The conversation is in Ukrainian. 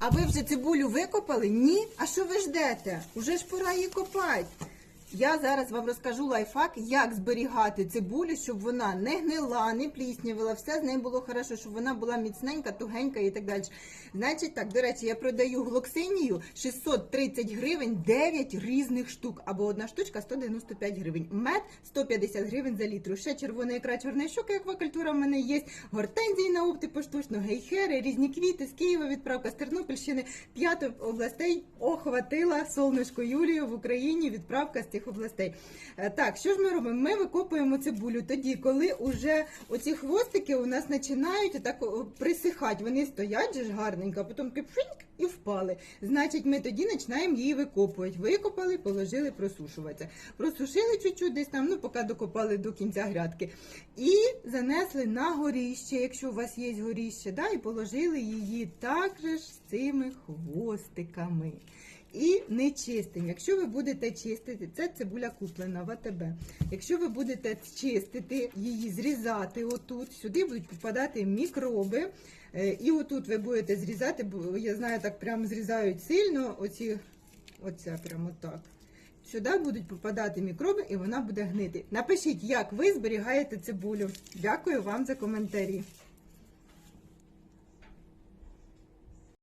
А ви вже цибулю викопали? Ні? А що ви ждете? Уже ж пора її копати. Я зараз вам розкажу лайфхак, як зберігати цибулю, щоб вона не гнила, не пліснявила, все з нею було хорошо, щоб вона була міцненька, тугенька і так далі. Значить, так, до речі, я продаю глоксинію 630 гривень, 9 різних штук, або одна штучка 195 гривень. Мед 150 гривень за літру. Ще червона ікра, чорна щука, аквакультура в мене є. Гортензії на опти поштучно, гейхери, різні квіти з Києва, відправка з Тернопільщини, п'ять областей охватила сонечко Юлію в Україні. Відправка з цих областей. Е, Так, що ж ми робимо? Ми викопуємо цибулю тоді, коли уже оці хвостики у нас починають так присихати. Вони стоять же ж гарненько, а потім кипшиньк і впали. Значить, ми тоді починаємо її викопувати. Викопали, положили просушуватися. Просушили чуть-чуть десь там, ну поки докопали до кінця грядки. І занесли на горіще, якщо у вас є горіще, да, і положили її також з цими хвостиками. І не. Якщо ви будете чистити, це цибуля куплена в АТБ. Якщо ви будете чистити її, зрізати отут, сюди будуть попадати мікроби. Е, І отут ви будете зрізати, бо я знаю, так прямо зрізають сильно. Оці, оця прямо так. Сюди будуть попадати мікроби і вона буде гнити. Напишіть, як ви зберігаєте цибулю. Дякую вам за коментарі.